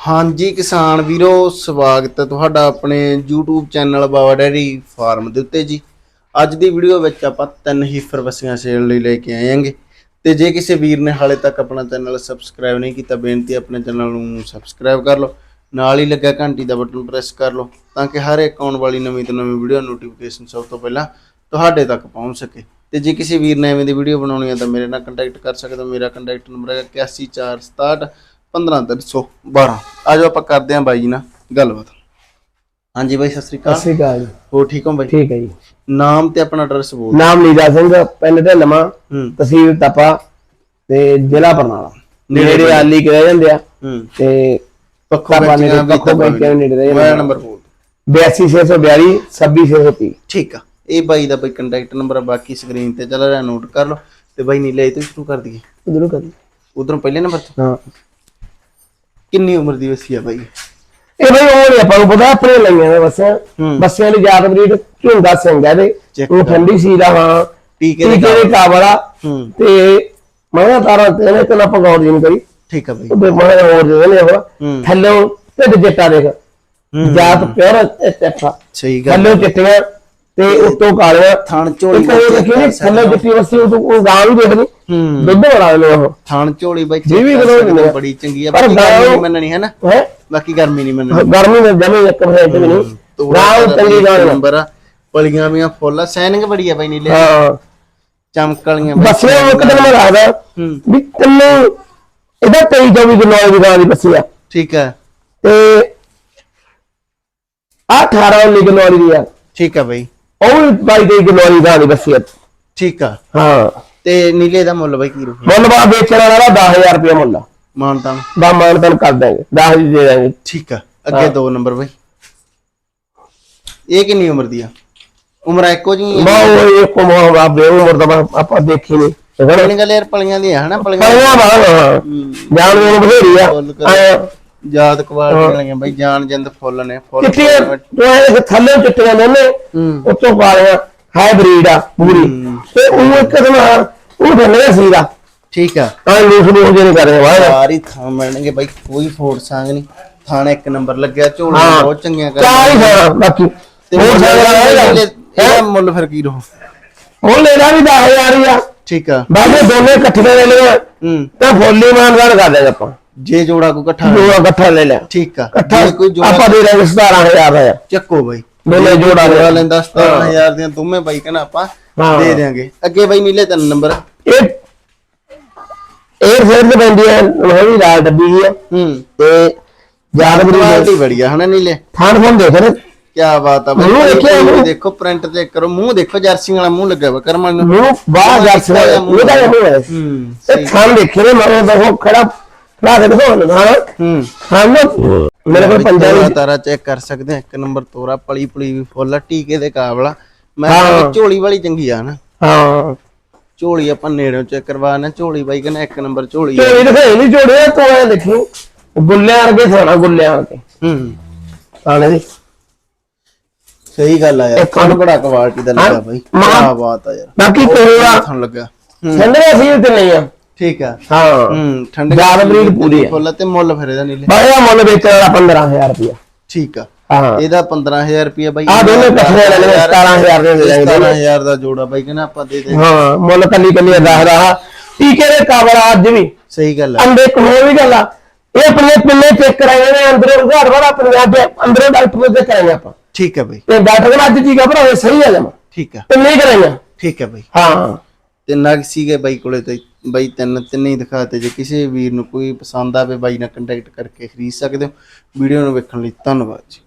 ਹਾਂਜੀ ਕਿਸਾਨ ਵੀਰੋ, ਸਵਾਗਤ ਹੈ ਤੁਹਾਡਾ ਆਪਣੇ YouTube channel Bawa dairy farm ਦੇ ਉੱਤੇ ਜੀ। ਅੱਜ ਦੀ ਵੀਡੀਓ ਵਿੱਚ ਆਪਾਂ ਤਿੰਨ ਹੀਫਰ ਵਸੀਆਂ ਸੇਲ ਲਈ ਲੈ ਕੇ ਆਏ ਹਾਂਗੇ। ਤੇ ਜੇ ਕਿਸੇ ਵੀਰ ਨੇ ਹਾਲੇ ਤੱਕ ਆਪਣਾ ਚੈਨਲ ਸਬਸਕ੍ਰਾਈਬ ਨਹੀਂ ਕੀਤਾ, ਬੇਨਤੀ ਆਪਣੇ ਚੈਨਲ ਨੂੰ ਸਬਸਕ੍ਰਾਈਬ ਕਰ ਲਓ। ਨਾਲ ਹੀ ਲੱਗਾ ਘੰਟੀ ਦਾ ਬਟਨ ਪ੍ਰੈਸ ਕਰ ਲਓ, ਤਾਂ ਕਿ ਹਰ ਇੱਕ ਆਉਣ ਵਾਲੀ ਨਵੀਂ ਤੋਂ ਨਵੀਂ ਵੀਡੀਓ ਨੋਟੀਫਿਕੇਸ਼ਨ ਸਭ ਤੋਂ ਪਹਿਲਾਂ ਤੁਹਾਡੇ ਤੱਕ ਪਹੁੰਚ ਸਕੇ। ਤੇ ਜੇ ਕਿਸੇ ਵੀਰ ਨੇ ਐਵੇਂ ਦੀ ਵੀਡੀਓ ਬਣਾਉਣੀ ਹੈ ਤਾਂ ਮੇਰੇ ਨਾਲ ਕੰਟੈਕਟ ਕਰ ਸਕਦਾ ਮੇਰਾ ਕੰਟੈਕਟ ਨੰਬਰ ਹੈ 814667 15312 ਆਜੋ ਆਪਾਂ ਕਰਦੇ ਹਾਂ ਬਾਈ ਜੀ ਨਾਲ ਗੱਲਬਾਤ। ਹਾਂਜੀ ਬਾਈ ਸਤਿ ਸ੍ਰੀ ਸਤਿ ਅਕਾਲ ਸ਼੍ਰੀ ਅਕਾਲ ਜੀ। ਹੋ ਠੀਕ ਹੋ ਬਾਈ? ਠੀਕ ਹੈ ਜੀ। ਨਾਮ ਤੇ ਆਪਣਾ ਐਡਰੈਸ ਬੋਲ ਨਾਮ ਲੀਲਾ ਸਿੰਘ ਪਿੰਡ ਢਲਮਾ ਹੂੰ। ਤਹਿਸੀਲ ਤਪਾ ਤੇ ਜ਼ਿਲ੍ਹਾ ਬਰਨਾਲਾ। ਨੇੜੇ ਨੇੜੇ ਆਲੀ ਕੇ ਰਹਿ ਜਾਂਦੇ ਆ? ਹੂੰ। ਤੇ ਪੱਖੋਂ ਤਪਾ ਨੇੜੇ ਵੀ ਪੱਖੋਂ ਤਪਾ ਬੱਚਿਆਂ ਨੇੜੇ ਰਹਿ ਮੋਬਾਈਲ ਜਾਂਦੇ ਨੰਬਰ ਬੋਲ 82642 26630 ਠੀਕ ਆ। ਇਹ ਬਾਈ ਦਾ ਬਾਈ ਕੰਟੈਕਟ ਨੰਬਰ ਆ ਬਾਕੀ ਸਕਰੀਨ ਤੇ ਚੱਲ ਰਿਹਾ ਨੋਟ ਕਰ ਲਓ। ਤੇ ਬਾਈ ਨੀਲੇ ਇਹ ਤੋਂ ਸ਼ੁਰੂ ਕਰ ਦਈਏ। ਉਧਰੋਂ ਕਰ ਉਧਰੋਂ ਪਹਿਲੇ ਨੰਬਰ ਤੋਂ? ਹਾਂ। ਕਿੰਨੀ ਉਮਰ ਦੀ ਵਸੀ ਆ ਬਾਈ? ਇਹ ਬਈ ਉਹ ਨੀ ਆਪਾਂ ਨੂੰ ਪਤਾ ਆਪਣੇ ਲਈਆਂ ਨੇ ਬੱਸਾਂ। ਬੱਸਿਆਂ ਦੀ ਜਾਤ ਬਰੀਡ ਝੁੰਦਾ ਸਿੰਘ ਹੈ ਦੇ ਉਹ ਠੰਡੀ ਸੀ ਦਾ ਹਾਂ। ਟੀਕੇ ਦੇ ਦੇ ਕਾਬਲਾ ਤੇ ਮੈਂ ਤਾਰਾਂ ਤੇ ਨੇ ਤੇ ਨਾ ਪਗੌੜ ਜੀ ਨਹੀਂ ਕਰੀ ਠੀਕ ਆ ਬਾਈ। ਉਹਦੇ ਮੈਂ ਹੋਰ ਜਿਹੜੇ ਨੇ ਉਹ ਥੱਲੇ ਢਿੱਡ ਜੱਟਾ ਦੇਖ। ਜਾਤ ਪਿਓਰ ਚੱਠਾ ਸਹੀ ਗੱਲ ਥੱਲੇ ਚਿੱਟੀਆਂ ਤੇ ਉੱਤੋਂ ਕਾਲੀਆਂ ਥਣ ਝੋਲੀ ਦੇਖੀ ਥੱਲੇ ਚਿੱਟੀ ਵਸੀ ਉਹ ਗਾਂ ਵੀ ਦੇਖਦੀ ਹੂੰ। ਦੁੱਧ ਬੜਾ ਨੇ ਉਹ। ਥਣ ਝੋਲੀ ਬਾਈ ਜੀ ਵੀ ਕਰ ਹੋ। ਬੜੀ ਚੰਗੀ ਆ। ਪਰ ਬਾਕੀ ਗਰਮੀ ਮੰਨਣੀ ਹੈ ਨਾ? ਹੈ? ਬਾਕੀ ਗਰਮੀ ਨਹੀਂ ਮੰਨਣੀ। ਗਰਮੀ ਦੇ ਜਮੇ ਇੱਕ ਪਰਸੈਂਟ ਵੀ ਨਹੀਂ ਗਾਂ ਚੰਗੀ ਗਾਂ। ਨੰਬਰ ਆ। ਪਲੀਆਂ ਵੀਆਂ ਫੁੱਲ ਆ। ਸੈਨਿੰਗ ਬੜੀ ਆ ਬਾਈ ਨੀਲੇ। ਹਾਂ। ਚਮਕ ਵਾਲੀਆਂ ਬਾਈ। ਬੱਸਿਆਂ ਇੱਕ ਦਿਨ ਮੈਂ ਹੂੰ। ਵੀ ਤੈਨੂੰ ਇਹਦਾ 23 24 ਦੀ ਨੌ ਦੀ ਗਾਂ ਦੀ ਬੱਸੀ ਆ। ਠੀਕ ਆ। ਤੇ ਆ 18 19 ਦੀ ਨੌ ਦੀ ਆ। ਠੀਕ ਆ ਬਾਈ। ਉਹ ਵੀ 22 23 ਦੀ ਨੌ ਦੀ ਦੀ ਆ ਠੀਕ ਆ। ਹਾਂ। ਤੇ ਨੀਲੇ ਦਾ ਮੁੱਲ ਬਾਈ ਕੀ ਰੁਪਏ ਮੁੱਲ ਬਾ ਵੇਚਣ ਵਾਲਾ ਦਾ 10000 ਰੁਪਏ ਮੁੱਲ ਆ। ਮਾਨਤਾ ਬਾ ਮਾਨ ਤਨ ਕਰ ਦਾਂਗੇ 10 ਦੀ ਦੇ ਦਾਂਗੇ ਠੀਕ ਆ। ਅੱਗੇ ਦੋ ਨੰਬਰ ਬਾਈ। ਇਹ ਕਿੰਨੀ ਉਮਰ ਦੀ ਆ? ਉਮਰ ਇੱਕੋ ਜੀ ਬਾ ਉਹ ਇਹ ਕੋਮਾ ਬਾਬੇ ਉਮਰ ਦਾ ਬਾ ਆਪਾਂ ਦੇਖੀ ਨਹੀਂ। ਪਲੀਆਂ ਗੱਲ ਯਾਰ ਪਲੀਆਂ ਦੀਆਂ ਹਨਾ ਪਲੀਆਂ ਪਹਿਲਾਂ ਬਾ ਜਾਣ ਨੂੰ ਬਥੇਰੀ ਆ। ਯਾਦ ਕੁਆਲਿਟੀ ਵਾਲੀਆਂ ਬਾਈ ਜਾਨ ਜਿੰਦ ਫੁੱਲ ਨੇ ਫੁੱਲ ਚਿੱਟੀਆਂ ਉਹ ਥੱਲੇ ਚਿੱਟੀਆਂ ਨੇ ਉੱਤੋਂ ਪਾਲਿਆ ਹਾਈਬ੍ਰਿਡ ਆ ਪੂਰੀ। ਤੇ ਉਹ ਇੱਕ ਦਿਨ ਉਹ ਬੰਨੇ ਸੀ ਦਾ ਠੀਕ ਆ। ਆ ਲੂਸ ਲੂਸ ਜਿਹੜੇ ਕਰ ਰਹੇ ਵਾਹ। ਸਾਰੀ ਥਾਂ ਮਿਲਣਗੇ ਬਾਈ ਕੋਈ ਫੋੜ ਸੰਗ ਨਹੀਂ। ਥਾਣੇ ਇੱਕ ਨੰਬਰ ਲੱਗਿਆ ਝੋਲੇ। ਬਹੁਤ ਚੰਗੀਆਂ ਕਰ ਚਾਰ ਹੀ ਬਾਕੀ ਤੇ ਹੋਰ ਮੁੱਲ ਸਾਰਾ ਇਹਦਾ ਮੁੱਲ ਫਿਰ ਕੀ ਰਹੂ? ਉਹ ਲੈਣਾ ਵੀ 10000 ਹੀ ਆ। ਠੀਕ ਆ। ਬਾਕੀ ਦੋਨੇ ਇਕੱਠੇ ਲੈ ਲਿਆ ਹੂੰ। ਤਾਂ ਫੁੱਲੀ ਮਾਨਦਾਰ ਕਰ ਦੇਗਾ ਆਪਾਂ। ਜੇ ਜੋੜਾ ਕੋ ਇਕੱਠਾ ਜੋੜਾ ਇਕੱਠਾ ਲੈ ਲਿਆ। ਠੀਕ ਆ। ਇਕੱਠਾ ਜੇ ਕੋਈ ਜੋੜਾ ਆਪਾਂ ਦੇ ਦਾਂਗੇ 17000 ਦਾ ਚੱਕੋ ਬਾਈ। ਦੋਨੇ ਜੋੜਾ ਲੈ ਲੈਂਦਾ 17000 ਦੀਆਂ ਦੋਵੇਂ ਬਾਈ ਕਹਿੰਦਾ ਆਪਾਂ। ਦੇ ਦੇਾਂਗੇ ਅੱਗੇ ਬਾਈ ਨੀਲੇ ਤਿੰਨ ਨੰਬਰ। ਇਹ ਇਹ ਫਿਰ ਦੇ ਪੈਂਦੀ ਹੈ ਲੋਹੀ ਲਾਲ ਡੱਬੀ ਹੈ ਹੂੰ। ਤੇ ਯਾਦ ਬੜੀ ਬੜੀ ਆ ਹਨਾ ਨੀਲੇ। ਥਾਣ ਫੋਨ ਦੇਖ ਰਹੇ। ਕੀ ਬਾਤ ਆ ਬਾਈ। ਮੂੰਹ ਮੂੰਹ? ਦੇਖੋ ਪ੍ਰਿੰਟ ਤੇ ਕਰੋ। ਮੂੰਹ ਦੇਖੋ ਜਰਸੀ ਵਾਲਾ ਮੂੰਹ ਲੱਗਾ ਵਾ ਕਰਮਾਂ ਨੂੰ। ਮੂੰਹ ਬਾਹਰ ਜਾ ਸਕਦਾ ਇਹਦਾ ਇਹ ਹੋਇਆ ਹੂੰ ਤੇ ਥਾਣ ਦੇਖੇ ਨੇ ਮੈਂ ਦੇਖੋ ਖੜਾ ਖੜਾ ਦੇ ਦੇਖੋ ਨਾ ਹੂੰ। ਹਾਂ। ਮੇਰੇ ਕੋਲ ਪੰਜਾ ਤੋਰਾ ਵੀ ਤਾਰਾ ਚੈੱਕ ਕਰ ਸਕਦੇ ਆ ਇੱਕ ਨੰਬਰ ਤੋਰਾ ਪਲੀ ਪਲੀ ਵੀ ਫੁੱਲ ਆ, ਟੀਕੇ ਦੇ ਕਾਬਲਾ ਮੈਂ ਹਾਂ। ਕਿਹਾ ਝੋਲੀ ਵਾਲੀ ਚੰਗੀ ਆ ਨਾ। ਹਾਂ। ਝੋਲੀ ਆਪਾਂ ਨੇੜੋਂ ਚੈੱਕ ਕਰਵਾਣਾ ਝੋਲੀ ਬਾਈ ਕਹਿੰਦਾ ਇੱਕ ਨੰਬਰ ਝੋਲੀ ਆ। ਝੋਲੀ ਦਿਖਾਈ ਨਹੀਂ ਜੋੜੇ ਤੂੰ ਐ ਦੇਖੀ। ਗੁੱਲਿਆਂ ਵਰਗੇ ਥਾਣਾ ਗੁੱਲਿਆਂ ਵਰਗੇ ਹੂੰ। ਥਾਣੇ ਦੇ ਸਹੀ ਗੱਲ ਆ ਯਾਰ ਇੱਕ ਕੰਨ ਬੜਾ ਕੁਆਲਿਟੀ ਦਾ ਲੱਗਾ ਹਾਂ। ਬਾਈ। ਮਾਂ- ਕੀ ਬਾਤ ਆ ਯਾਰ। ਬਾਕੀ ਕੋਲਾ ਤੁਹਾਨੂੰ ਲੱਗਾ। ਹੂੰ। ਸੰਦਰੇ ਅਸੀਂ ਤੇ ਨਹੀਂ ਆ। ਠੀਕ ਆ। ਹਾਂ। ਹੂੰ ਠੰਡੇ ਜ਼ਿਆਦਾ ਬਰੀਡ ਪੂਰੀ ਆ। ਫੁੱਲ ਤੇ ਮੁੱਲ ਫਿਰ ਇਹਦਾ ਨੀਲੇ। ਬਾਇਆ ਮੁੱਲ ਵੇਚਣ ਵਾਲਾ 15000 ਰੁਪਇਆ। ਠੀਕ ਆ। ਹਾਂ। ਇਹਦਾ 15000 ਰੁਪਏ ਬਾਈ ਆਹ ਦੋਨੇ ਇਕੱਠੇ ਲੈ ਲੈਣੇ, 17,000 ਦੇ ਦੇ ਦਾਂਗੇ ਦੋਨੇ। 17000 ਦਾ ਜੋੜਾ ਬਾਈ ਕਹਿੰਦਾ ਆਪਾਂ ਦੇ ਦੇ। ਹਾਂ ਮੁੱਲ ਕੱਲੀ ਕੱਲੀ ਦੱਸ ਰਹਾ ਟੀਕੇ ਦੇ ਕਾਬਲ ਅੱਜ ਵੀ। ਸਹੀ ਗੱਲ ਆ। ਅੰਡੇ ਕੋਲ ਵੀ ਗੱਲ ਆ। ਇਹ ਆਪਣੇ ਪਿੰਨੇ ਚੈੱਕ ਕਰਾਏ ਨੇ ਅੰਦਰੋਂ ਘਰ ਵਾਲਾ ਆਪਣੇ ਅੱਜ ਅੰਦਰੋਂ ਡਾਕਟਰ ਨੂੰ ਚੈੱਕ ਕਰਾਂਗੇ ਆਪਾਂ। ਠੀਕ ਆ ਬਾਈ। ਤੇ ਡਾਕਟਰ ਨੇ ਅੱਜ ਟੀਕਾ ਭਰਾਵੇ ਸਹੀ ਆ ਜਮਾ। ਠੀਕ ਆ। ਪਿੰਨੇ ਹੀ ਕਰਾਂਗੇ ਠੀਕ ਆ ਬਾਈ। ਹਾਂ। ਤੇ ਨਗ ਸੀਗੇ ਬਾਈ ਕੋਲੇ ਤੇ। ਬਾਈ ਤਿੰਨ ਤਿੰਨ ਹੀ ਦਿਖਾਤੇ ਜੇ ਕਿਸੇ ਵੀਰ ਨੂੰ ਕੋਈ ਪਸੰਦ ਆਵੇ, ਬਾਈ ਨਾਲ ਕੰਟੈਕਟ ਕਰਕੇ ਖਰੀਦ ਸਕਦੇ ਹੋ। ਵੀਡੀਓ ਨੂੰ ਵੇਖਣ ਲਈ ਧੰਨਵਾਦ ਜੀ।